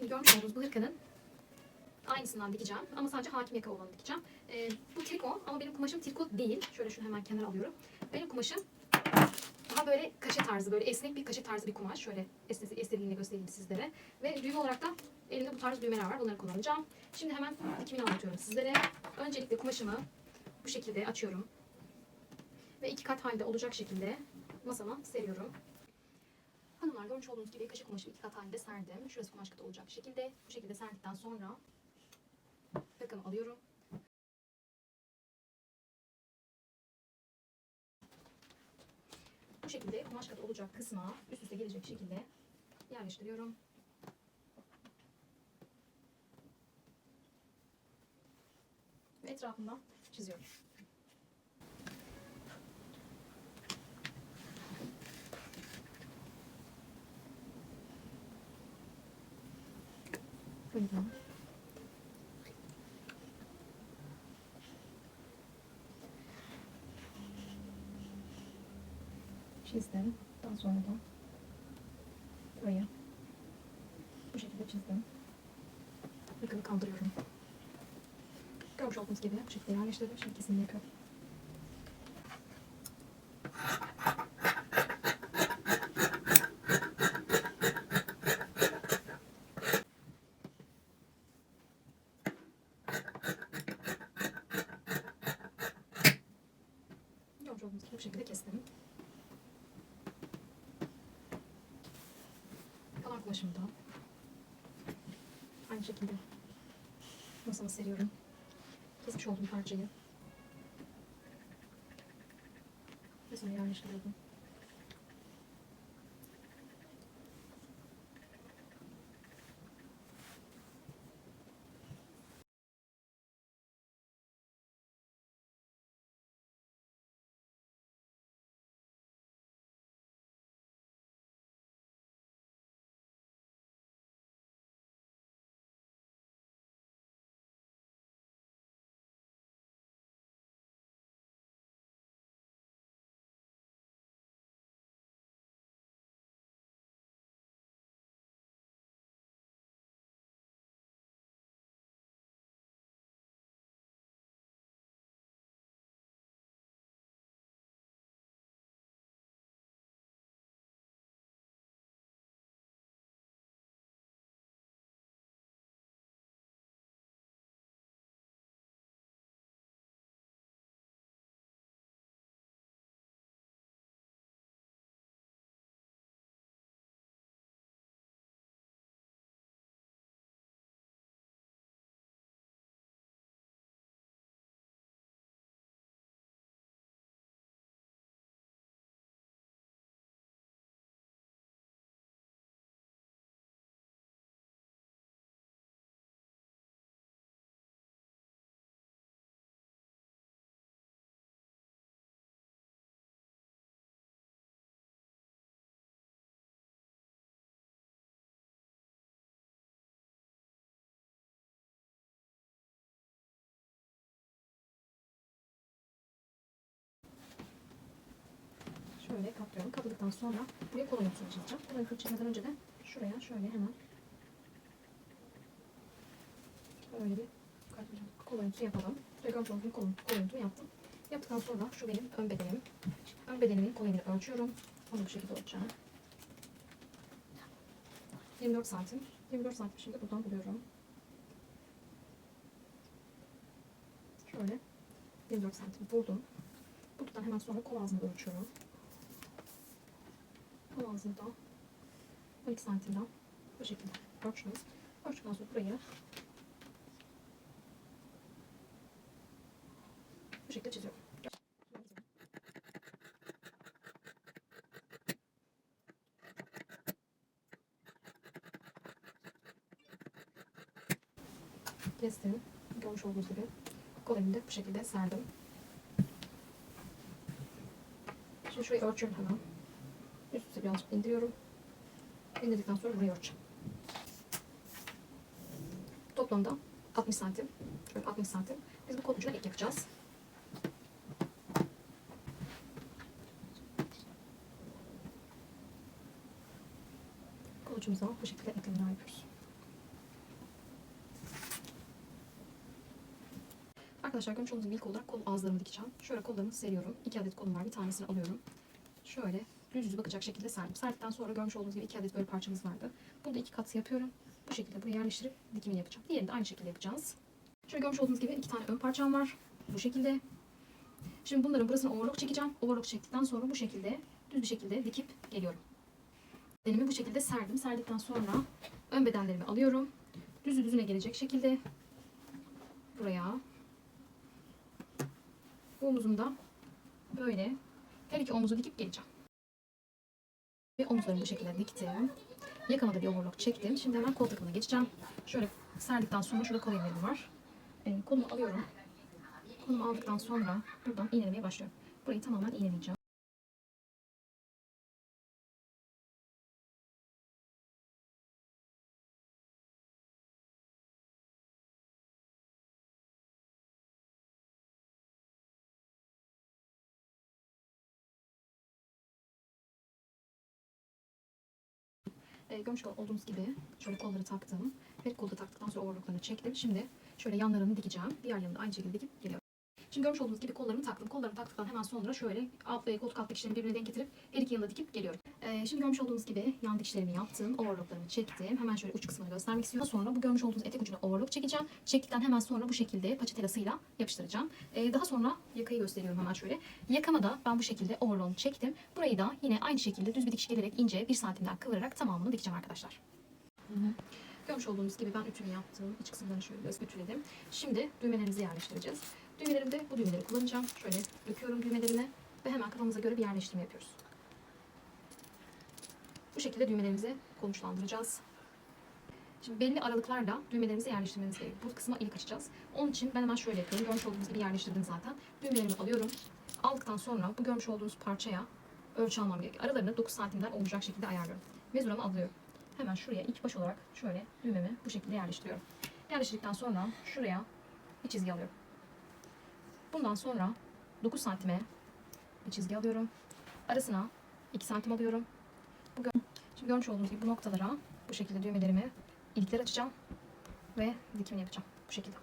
Şimdi görmüş olduğunuz bu hırkanın aynısından dikeceğim. Ama sadece hakim yaka olanı dikeceğim. Ee, bu triko ama benim kumaşım triko değil. Şöyle şunu hemen kenara alıyorum. Benim kumaşım daha böyle kaşe tarzı, böyle esnek bir kaşe tarzı bir kumaş. Şöyle esnesi, istediğini göstereyim sizlere. Ve düğme olarak da elimde bu tarz düğmeler var. Bunları kullanacağım. Şimdi hemen dikimini anlatıyorum sizlere. Öncelikle kumaşımı bu şekilde açıyorum. Ve iki kat halde olacak şekilde masama seriyorum. Görmüş olduğunuz gibi kaşık kumaşı iki kat halinde serdim. Şurası kumaş katı olacak şekilde. Bu şekilde serdikten sonra hırkamı alıyorum. Bu şekilde kumaş katı olacak kısma üst üste gelecek şekilde yerleştiriyorum. Ve etrafından çiziyorum. Buyurun. Çizdim. Daha sonra da burayı bu şekilde çizdim. Bakın kaldırıyorum. Görmüş olduğunuz gibi bu şekilde yerleştirdim. Şimdi kesinlikle yapıyorum. Görmüş olduğunuz gibi bu şekilde kestim. Da aynı şekilde masama seriyorum. Kesmiş olduğum parçayı ve sonra yerleştiriyorum. Şöyle katlıyorum. Katladıktan sonra buraya kolonya tuzu çizeceğim. Kolonya tuzu çizmeden önce de şuraya şöyle hemen böyle bir kolonya tuzu yapalım. Gibi kolonya, kolonya tuzu yaptım. Yaptıktan sonra şu benim ön bedenim. Ön bedenimin kolonyasını ölçüyorum. Onu bu şekilde ölçeceğim. 24 santim. 24 santim şimdi buradan buluyorum. Şöyle 24 santim buldum. Buradan hemen sonra kol ağzını ölçüyorum. Da 12 santimden bu şekilde ölçüyoruz. Ölçtükten sonra burayı bu şekilde çiziyorum. Kestim. Görmüş olduğunuz gibi kol elimde bu şekilde serdim. Şimdi şurayı ölçüyorum hemen üstü birazcık indiriyorum. İndirdikten sonra buraya öreceğim. Toplamda 60 santim. Şöyle 60 santim. Biz bu kol ucuna ek yapacağız. Kol bu şekilde eklemeler yapıyoruz. Arkadaşlar görmüş olduğunuz ilk olarak kol ağızlarımı dikeceğim. Şöyle kollarımı seriyorum. 2 adet kolum var. Bir tanesini alıyorum. Şöyle düz yüz bakacak şekilde serdim. Serdikten sonra görmüş olduğunuz gibi iki adet böyle parçamız vardı. Bunu da iki kat yapıyorum. Bu şekilde buraya yerleştirip dikimini yapacağım. Diğerini de aynı şekilde yapacağız. Şöyle görmüş olduğunuz gibi iki tane ön parçam var. Bu şekilde. Şimdi bunların burasını overlock çekeceğim. Overlock çektikten sonra bu şekilde düz bir şekilde dikip geliyorum. Bedenimi bu şekilde serdim. Serdikten sonra ön bedenlerimi alıyorum. Düzü düzüne gelecek şekilde buraya bu omuzumda böyle her iki omuzu dikip geleceğim. Ve omuzlarımı bu şekilde diktim. Yakama da bir overlock çektim. Şimdi hemen kol takımına geçeceğim. Şöyle serdikten sonra şurada kol ilmeğim var. E, kolumu alıyorum. Kolumu aldıktan sonra buradan iğnelemeye başlıyorum. Burayı tamamen iğneleyeceğim. E, görmüş olduğunuz gibi şöyle kolları taktım. Ve kolda taktıktan sonra overlocklarını çektim. Şimdi şöyle yanlarını dikeceğim. Diğer yanını da aynı şekilde dikip geliyorum. Şimdi görmüş olduğunuz gibi kollarımı taktım. Kollarımı taktıktan hemen sonra şöyle alt ve koltuk alt dikişlerimi birbirine denk getirip her iki yanına dikip geliyorum. E, şimdi görmüş olduğunuz gibi yan dikişlerimi yaptım. Overlocklarımı çektim. Hemen şöyle uç kısmını göstermek istiyorum. Sonra bu görmüş olduğunuz etek ucuna overlock çekeceğim. Çektikten hemen sonra bu şekilde paça telasıyla yapıştıracağım. E, daha sonra yakayı gösteriyorum hemen şöyle. Yakama da ben bu şekilde overlock'unu çektim. Burayı da yine aynı şekilde düz bir dikiş gelerek ince bir santimden kıvırarak tamamını dikeceğim arkadaşlar. Görmüş olduğunuz gibi ben ütümü yaptım. İç kısımlarını şöyle biraz ütüledim. Şimdi düğmelerimizi yerleştireceğiz. Düğmelerimde bu düğmeleri kullanacağım. Şöyle döküyorum düğmelerini ve hemen kafamıza göre bir yerleştirme yapıyoruz. Bu şekilde düğmelerimizi konuşlandıracağız. Şimdi belli aralıklarla düğmelerimizi yerleştirmemiz gerekiyor. Bu kısma ilk açacağız. Onun için ben hemen şöyle yapıyorum. Görmüş olduğunuz gibi yerleştirdim zaten. Düğmelerimi alıyorum. Aldıktan sonra bu görmüş olduğunuz parçaya ölçü almam gerekiyor. Aralarını 9 santimden olacak şekilde ayarlıyorum. Mezuramı alıyorum. Hemen şuraya ilk baş olarak şöyle düğmemi bu şekilde yerleştiriyorum. Yerleştirdikten sonra şuraya bir çizgi alıyorum. Bundan sonra 9 santime bir çizgi alıyorum. Arasına 2 santim alıyorum. Görmüş olduğunuz gibi bu noktalara bu şekilde düğmelerimi ilikler açacağım ve dikimini yapacağım. Bu şekilde.